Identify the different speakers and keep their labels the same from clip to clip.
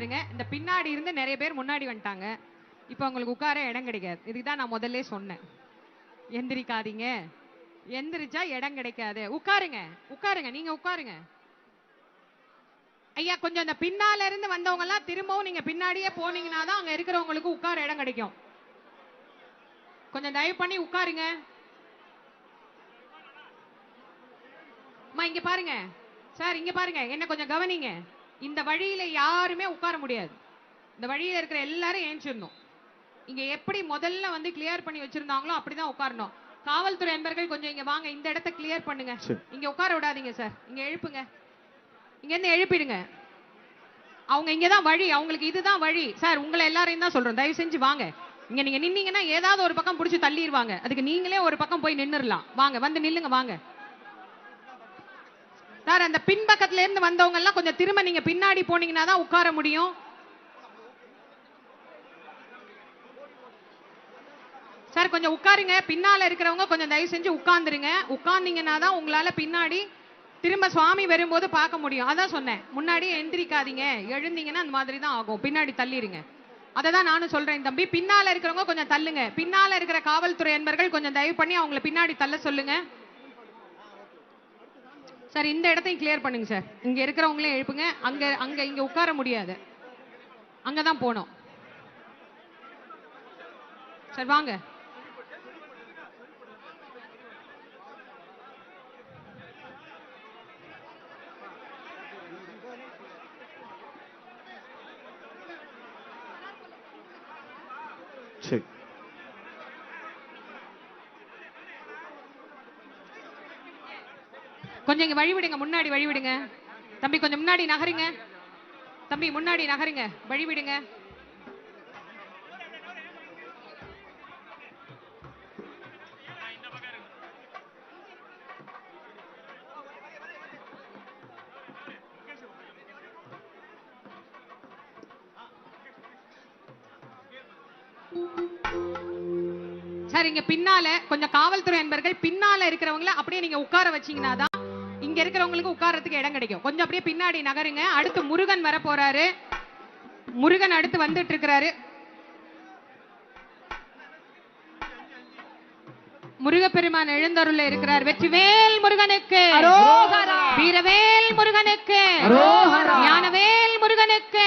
Speaker 1: வந்துருங்க. இந்த பின்னாடி இருந்து நிறைய பேர் முன்னாடி வந்துட்டாங்க. இப்போ உங்களுக்கு உட்கார இடம் கிடைக்காது. இதுக்கு தான் நான் முதல்ல சொன்னேன். எந்திரிக்காதீங்க. எந்திரிச்சா இடம் கிடைக்காது. உட்காருங்க. உட்காருங்க. நீங்க உட்காருங்க. ஐயா கொஞ்சம் அந்த பின்னால இருந்து வந்தவங்க எல்லாம் திரும்பவும் நீங்க பின்னாடியே போனீங்கன்னா தான் அங்க இருக்கிறவங்களுக்கு உட்கார இடம் கிடைக்கும். கொஞ்சம் தயவு பண்ணி உட்காருங்க. அம்மா இங்க பாருங்க. சார் இங்க பாருங்க. என்ன கொஞ்சம் கவனிங்க. இந்த வழியில யாருமே உட்கார முடியாது. இந்த வழியில இருக்கிற எல்லாரும் ஏஞ்சிடணும். இங்க எப்படி முதல்ல வந்து கிளியர் பண்ணி வச்சிருந்தாங்களோ அப்படிதான் உட்காரணும். காவல்துறை நண்பர்கள் கொஞ்சம் இங்க வாங்க இந்த இடத்த கிளியர் பண்ணுங்க. இங்க உட்கார விடாதீங்க சார் இங்க எழுப்புங்க. இங்க இருந்து எழுப்பிடுங்க. அவங்க இங்கதான் வழி அவங்களுக்கு இதுதான் வழி. சார் உங்களை எல்லாரையும் தான் சொல்றோம். தயவு செஞ்சு வாங்க. இங்க நீங்க நின்னீங்கன்னா ஏதாவது ஒரு பக்கம் புடிச்சு தள்ளிடுவாங்க அதுக்கு நீங்களே ஒரு பக்கம் போய் நின்னுறலாம் வாங்க வந்து நில்லுங்க வாங்க. சார் அந்த பின்பக்கத்துல இருந்து வந்தவங்க எல்லாம் கொஞ்சம் திரும்ப நீங்க பின்னாடி போனீங்கன்னா தான் உட்கார முடியும். சார் கொஞ்சம் உட்காருங்க. பின்னால இருக்கிறவங்க கொஞ்சம் தயவு செஞ்சு உட்காந்துருங்க உட்கார்ந்தீங்கன்னா தான் உங்களால பின்னாடி திரும்ப சுவாமி வரும்போது பார்க்க முடியும். அதான் சொன்னேன். முன்னாடி எந்திரிக்காதீங்க. எழுந்தீங்கன்னா அந்த மாதிரி தான் ஆகும். பின்னாடி தள்ளிடுங்க அதை தான் நானும் சொல்றேன் தம்பி. பின்னால இருக்கிறவங்க கொஞ்சம் தள்ளுங்க. பின்னால இருக்கிற காவல்துறை நண்பர்கள் கொஞ்சம் தயவு பண்ணி அவங்களை பின்னாடி தள்ள சொல்லுங்க. சார் இந்த இடத்தையும் கிளியர் பண்ணுங்க சார். இங்க இருக்கிறவங்களையும் எழுப்புங்க. அங்க அங்க இங்க உட்கார முடியாது. அங்கதான் போகணும். சார் வாங்க. கொஞ்சம் இங்க வழி விடுங்க முன்னாடி வழி விடுங்க தம்பி கொஞ்சம் முன்னாடி நகருங்க. தம்பி முன்னாடி நகருங்க. வழி விடுங்க சார் இங்க பின்னால கொஞ்சம் காவல்துறை என்பர்கள் பின்னால இருக்கிறவங்கள அப்படியே நீங்க உட்கார வச்சீங்கன்னா தான் இங்க இருக்கிறவங்களுக்கு உட்கார்றதுக்கு இடம் கிடைக்கும். கொஞ்சம் அப்படியே பின்னாடி நகருங்க. அடுத்து முருகன் வர போறாரு முருகன் அடுத்து வந்துட்டு இருக்கிறாரு. முருகப்பெருமான் எழுந்தருள்ல இருக்கிறார். வெற்றிவேல் முருகனுக்கு. வீரவேல் முருகனுக்கு. ஞானவேல் முருகனுக்கு.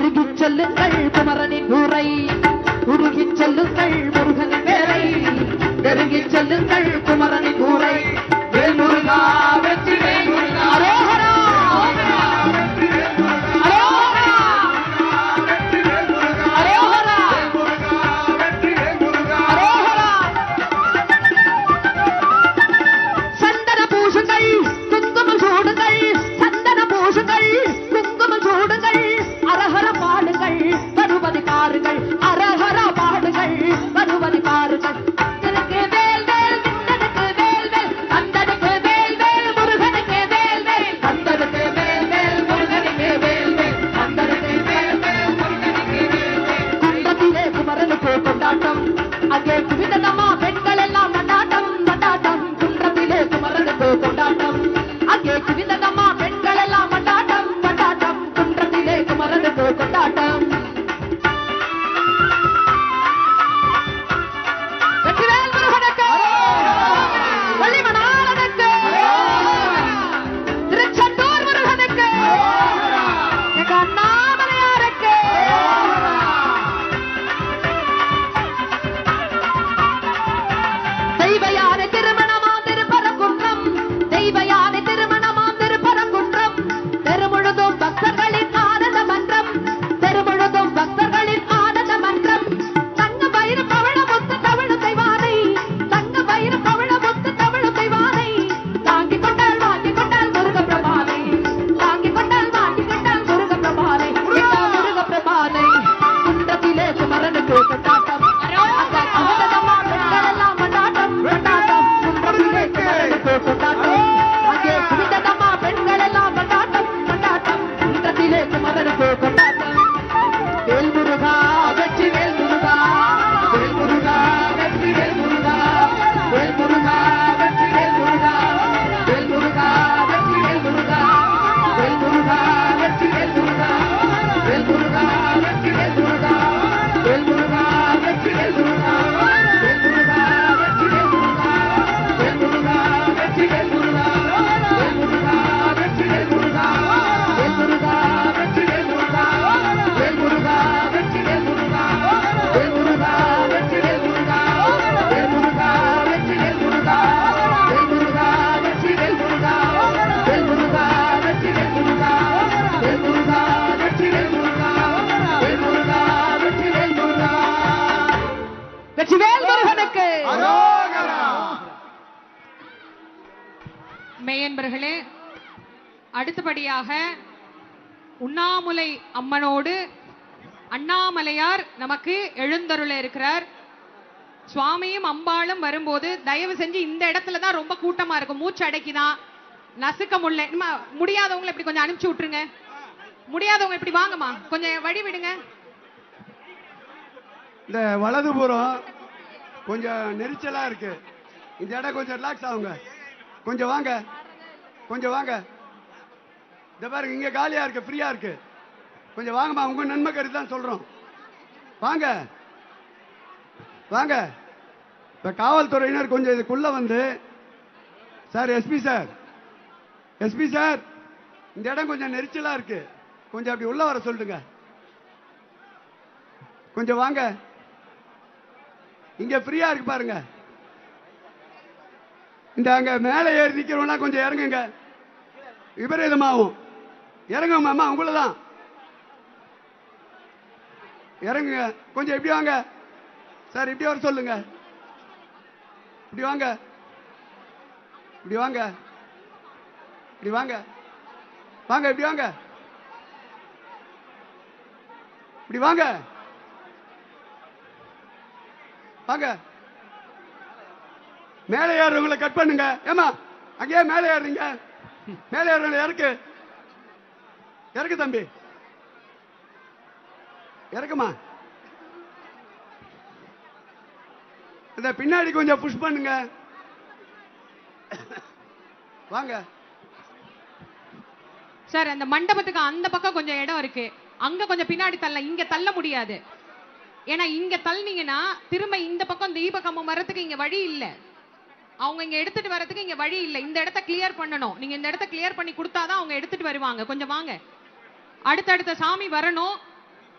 Speaker 2: பெருகிச் செல்லுங்கள் குமரனின் உரை உருகிச் செல்லுங்கள் முருகனின் பேரை பெருகிச் செல்லுங்கள் குமரனின் உரை வேல் முருகா வெற்றி
Speaker 1: மெய்யன்பர்களே அடுத்தபடியாக உண்ணாமுலை அம்மனோடு அண்ணாமலையார் நமக்கு எழுந்தருள இருக்கிறார். சுவாமியும் அம்பாளும் வரும்போது தயவு செஞ்சு இந்த இடத்துல தான் ரொம்ப கூட்டமா இருக்கும். மூச்சு அடைக்குதான் நசுக்க முடியல. முடியாதவங்களை இப்படி கொஞ்சம் அனுப்பிச்சு விட்டுருங்க. முடியாதவங்க இப்படி வாங்கம்மா. கொஞ்சம் வழி விடுங்க.
Speaker 3: இந்த வலதுபுறம் கொஞ்சம் நெரிச்சலா இருக்கு. இந்த இடம் கொஞ்சம் ரிலாக்ஸ் ஆகுங்க. கொஞ்சம் வாங்க. கொஞ்சம் வாங்க. இந்த பாருங்க இங்க காலியா இருக்கு ஃப்ரீயா இருக்கு. கொஞ்சம் வாங்கம்மா உங்க நன்மை கருத்து தான் சொல்றோம். வாங்க. வாங்க. இப்ப காவல்துறையினர் கொஞ்சம் இதுக்குள்ள வந்து sir SP sir. SP sir இந்த இடம் கொஞ்சம் நெரிச்சலா இருக்கு. கொஞ்சம் அப்படி உள்ள வர சொல்லுங்க. கொஞ்சம் வாங்க. இங்க ஃப்ரீயா இருக்கு பாருங்க. இந்த அங்க மேலே ஏறி நிக்கிறவங்க கொஞ்சம் இறங்குங்க. விபரீதமாகும். இறங்குங்க மாமா உங்களை தான் இறங்குங்க. கொஞ்சம் இப்படி வாங்க. சார் இப்படி வர சொல்லுங்க. இப்படி வாங்க. இப்படி வாங்க. இப்படி வாங்க. வாங்க இப்படி வாங்க. இப்படி வாங்க. வாங்க. மேலே ஏறுறவங்களை கட் பண்ணுங்க. ஏமா அங்கேயே மேலே ஏறுறீங்க. மேலே ஏறுறவங்க இறக்கு இறக்கு தம்பி. இறக்குமா இந்த பின்னாடி கொஞ்சம் புஷ் பண்ணுங்க. வாங்க.
Speaker 1: சார் அந்த மண்டபத்துக்கு அந்த பக்கம் கொஞ்சம் இடம் இருக்கு. அங்க கொஞ்சம் பின்னாடி தள்ள இங்க தள்ள முடியாது. ஏன்னா இங்க தள்ளினீங்கன்னா திரும்ப இந்த பக்கம் தீப கம்பம் இங்க வழி இல்ல. அவங்க இங்க எடுத்துட்டு வரதுக்கு இங்க வழி இல்ல. இந்த இடத்த கிளியர் பண்ணணும். நீங்க இந்த இடத்த கிளியர் பண்ணி கொடுத்தாதான் அவங்க எடுத்துட்டு வருவாங்க. கொஞ்சம் வாங்க. அடுத்தடுத்த சாமி வரணும்.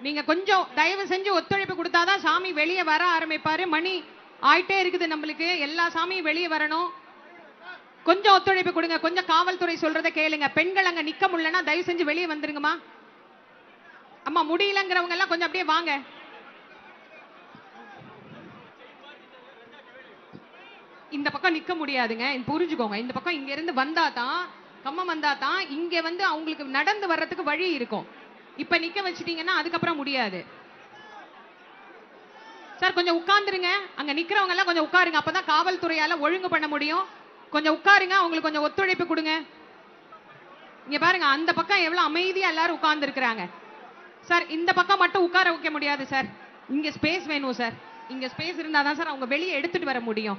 Speaker 1: நீங்க கொஞ்சம் தயவு செஞ்சு ஒத்துழைப்பு கொடுத்தாதான் சாமி வெளியே வர ஆரம்பிப்பாரு. மணி ஆயிட்டே இருக்குது நம்மளுக்கு. எல்லா சாமியும் வெளியே வரணும். கொஞ்சம் ஒத்துழைப்பு கொடுங்க. கொஞ்சம் காவல்துறை சொல்றதை கேளுங்க. பெண்கள் அங்க நிக்க முடியலன்னா தயவு செஞ்சு வெளியே வந்துருங்கம்மா. அம்மா முடியலங்கிறவங்க எல்லாம் கொஞ்சம் அப்படியே வாங்க. இந்த பக்கம் நிக்க முடியாதுங்க. புரிஞ்சுக்கோங்க. இந்த பக்கம் இங்க இருந்து வந்தா தான் கம்மம் வந்தா தான் இங்க வந்து அவங்களுக்கு நடந்து வர்றதுக்கு வழி இருக்கும். இப்ப நிக்க வச்சிட்டீங்கன்னா அதுக்கப்புறம் முடியாது. சார் கொஞ்சம் உட்கார்ந்துருங்க. அங்க நிக்கிறவங்க எல்லாம் கொஞ்சம் உட்காருங்க. அப்பதான் காவல்துறையால ஒழுங்கு பண்ண முடியும். கொஞ்சம் உட்காருங்க. அவங்களுக்கு கொஞ்சம் ஒத்துழைப்பு கொடுங்க. இங்க பாருங்க அந்த பக்கம் எவ்வளவு அமைதியா எல்லாரும் உட்கார்ந்து இருக்கிறாங்க சார் இந்த பக்கம் மட்டும் உட்கார வைக்க முடியாது சார். இங்க ஸ்பேஸ் வேணும் சார். இங்க ஸ்பேஸ் இருந்தாதான் சார் அவங்க வெளியே எடுத்துட்டு வர முடியும்.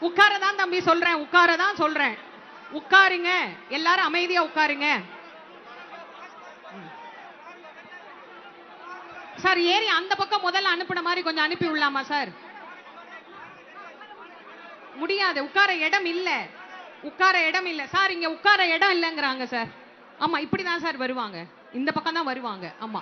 Speaker 1: உட்காரதான் தம்பி சொல்றேன் உட்காரதான் சொல்றேன். உட்காருங்க எல்லாரும் அமைதியா உட்காருங்க. சார் ஏறி அந்த பக்கம் முதல்ல அனுப்புன மாதிரி கொஞ்சம் அனுப்பி விடலாமா சார்? முடியாது உட்கார இடம் இல்ல. உட்கார இடம் இல்ல. சார் இங்க உட்கார இடம் இல்லைங்கிறாங்க சார். ஆமா இப்படிதான் சார் வருவாங்க. இந்த பக்கம் தான் வருவாங்க. ஆமா.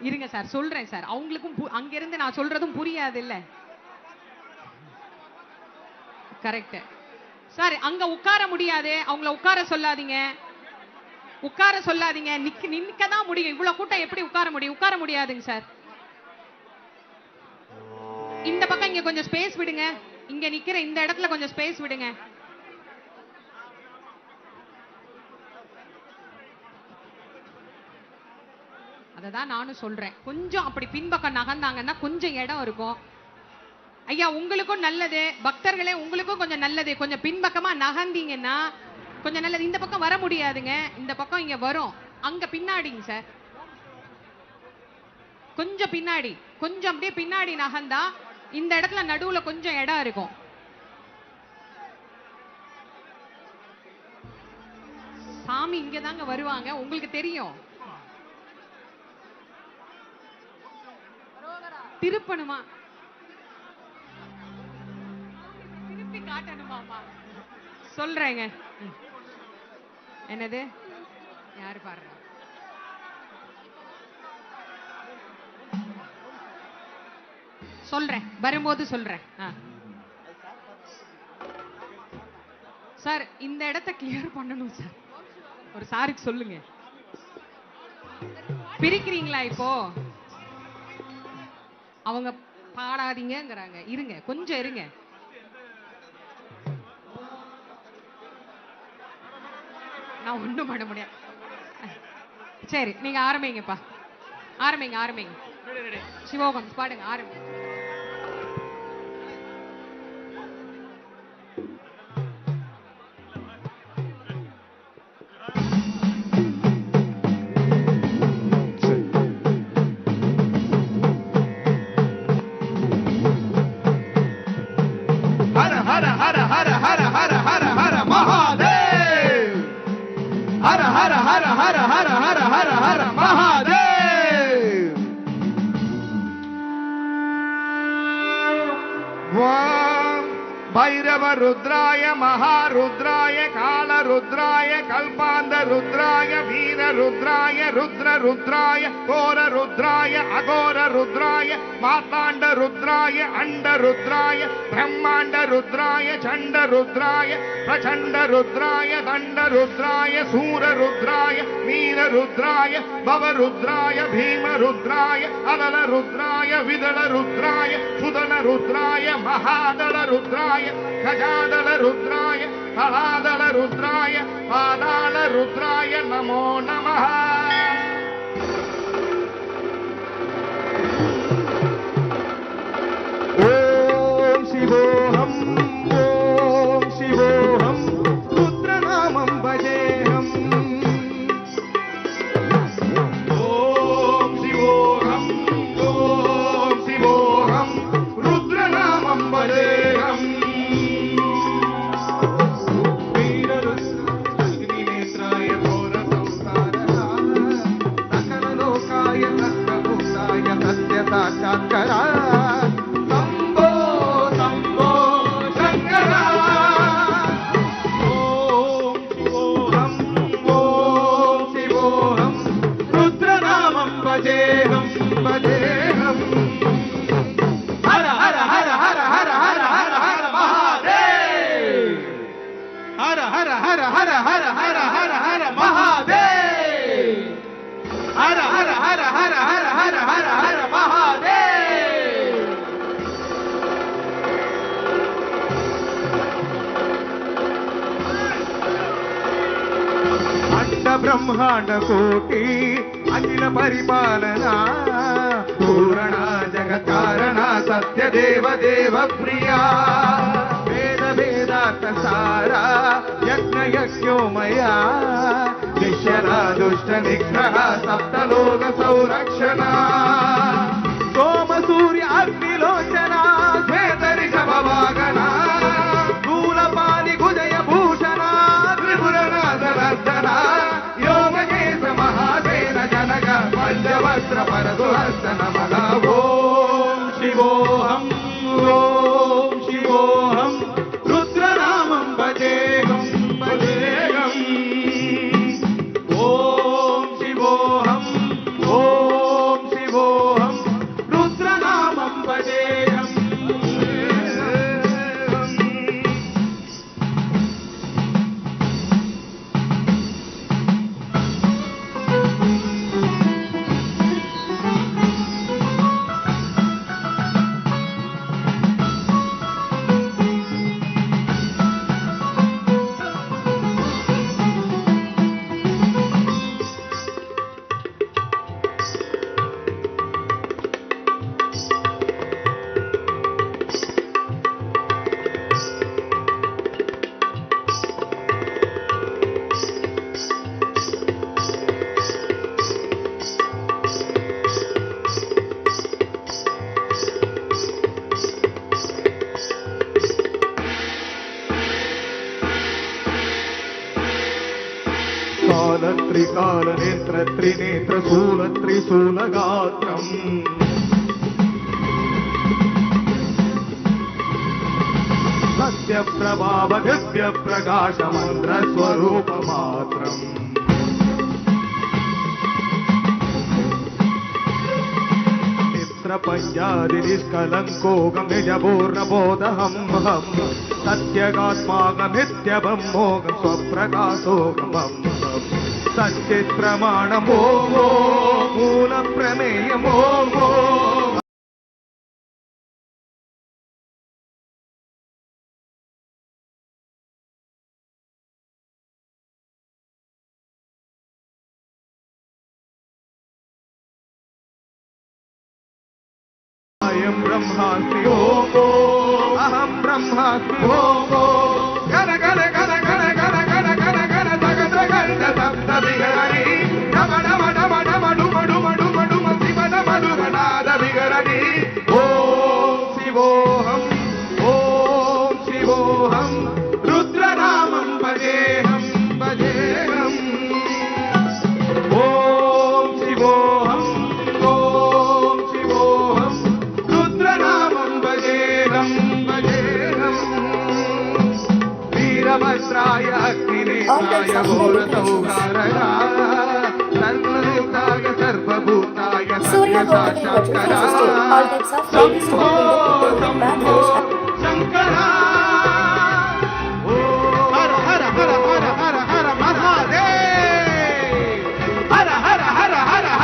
Speaker 1: இருங்க சார் சொல்றேன் சார். அவங்களுக்கும் பு- அங்கிருந்து நான் சொல்றதும் புரியாது இல்ல கரெக்ட் சார் அங்க உட்கார முடியாது. அவங்கள உட்கார சொல்லாதீங்க. உட்கார சொல்லாதீங்க. நிக்க நிக்க தான் முடியும். இவ்வளவு கூட்டம் எப்படி உட்கார முடியும்? உட்கார முடியாதுங்க சார் இந்த பக்கம் இங்க கொஞ்சம் ஸ்பேஸ் விடுங்க. இங்க நிக்கிற இந்த இடத்துல கொஞ்சம் ஸ்பேஸ் விடுங்க. அததான் நானும் சொல்றேன். கொஞ்சம் அப்படி பின்பக்கம் நகர்ந்தாங்கன்னா கொஞ்சம் இடம் இருக்கும். ஐயா உங்களுக்கும் நல்லது. பக்தர்களே உங்களுக்கும் கொஞ்சம் நல்லது. கொஞ்சம் பின்பக்கமா நகர்ந்தீங்கன்னா கொஞ்சம் நல்லது. இந்த பக்கம் வர முடியாதுங்க. இந்த பக்கம் இங்க வரும். அங்க பின்னாடிங்க சார். கொஞ்சம் பின்னாடி. கொஞ்சம் அப்படியே பின்னாடி நகர்ந்தா இந்த இடத்துல நடுவுல கொஞ்சம் இடம் இருக்கும். சாமி இங்க தாங்க வருவாங்க. உங்களுக்கு தெரியும். திருப்பணுமா? காட்டணுமாமா சொல்றேங்க. என்னது? யாரு பாடுறா? சொல்றேன். வரும்போது சொல்றேன். சார் இந்த இடத்த கிளியர் பண்ணணும் சார். ஒரு சாருக்கு சொல்லுங்க. பிரிக்கிறீங்களா இப்போ? அவங்க பாடாதீங்கிறாங்க இருங்க கொஞ்சம் இருங்க. நான் ஒண்ணும் பண்ண முடியாது. சரி நீங்க ஆரம்பிங்கப்பா. ஆரம்பிங்க ஆரம்பிங்க. சிவோகம் பாடுங்க ஆரம்பிங்க
Speaker 4: hara, hara, hara, hara, hara, hara, hara, Mahadev. Bhairava Rudraya, Maharudraya, Kala Rudraya, Kalpanda Rudraya, Veena Rudraya, Rudra Rudraya, Gora Rudraya, Agora Rudraya, माताण्डरुद्राय अण्डरुद्राय ब्रह्माण्डरुद्राय चण्डरुद्राय प्रचण्डरुद्राय दण्डरुद्राय सूररुद्राय वीररुद्राय भवरुद्राय भीमरुद्राय अललरुद्राय विदलरुद्राय सुदलरुद्राय महादलरुद्राय गजादलरुद्राय फलादलरुद्राय पादालरुद्राय नमो नमः। బ్రహ్మాండ కోటి అఖిల పరిపాలన. పూరణ జగత్కారణ సత్య దేవ దేవ ప్రియా. వేద వేదాంత సారా యజ్ఞ యజ్ఞోమయా. దుష్ట నిగ్రహ సప్తలోక సంరక్షణ. त्रिकाल त्रिकालनेत्र त्रिनेत्रशूल त्रिशूलगात्रम्। सत्यप्रभावगव्यप्रकाशमन्त्रस्वरूपमात्रम् पञ्चादिनिष्कलङ्को गमिजपूर्णबोधहं हं सत्यगात्मागमित्यभं मोघ स्वप्रकाशोगमम्। సచ్చేత్ ప్రమాణమో మూల ప్రమేయమో ब्रह्मास्ति ओम अहम ब्रह्मास्ति ओम body,
Speaker 5: but refuse to stay. All types of ladies to be
Speaker 4: in
Speaker 5: the
Speaker 4: bathroom.